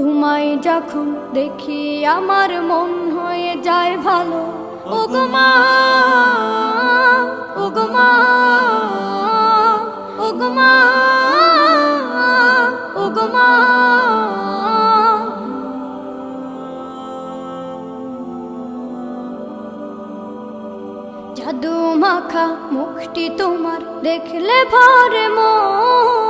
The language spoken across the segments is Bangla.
তোমায় যখন দেখি আমার মন হয়ে যায় ভালো, ও গো মা, ও গো মা, ও গো মা, ও গো মা। জাদু মাখা মুখটি তোমার দেখলে ভরে মন।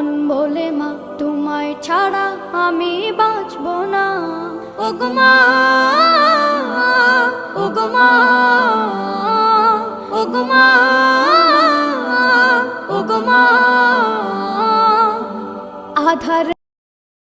মন বলে মা তোমায় ছাড়া আমি বাঁচব না। ওগমা ওগমা ওগমা ওগমা আধার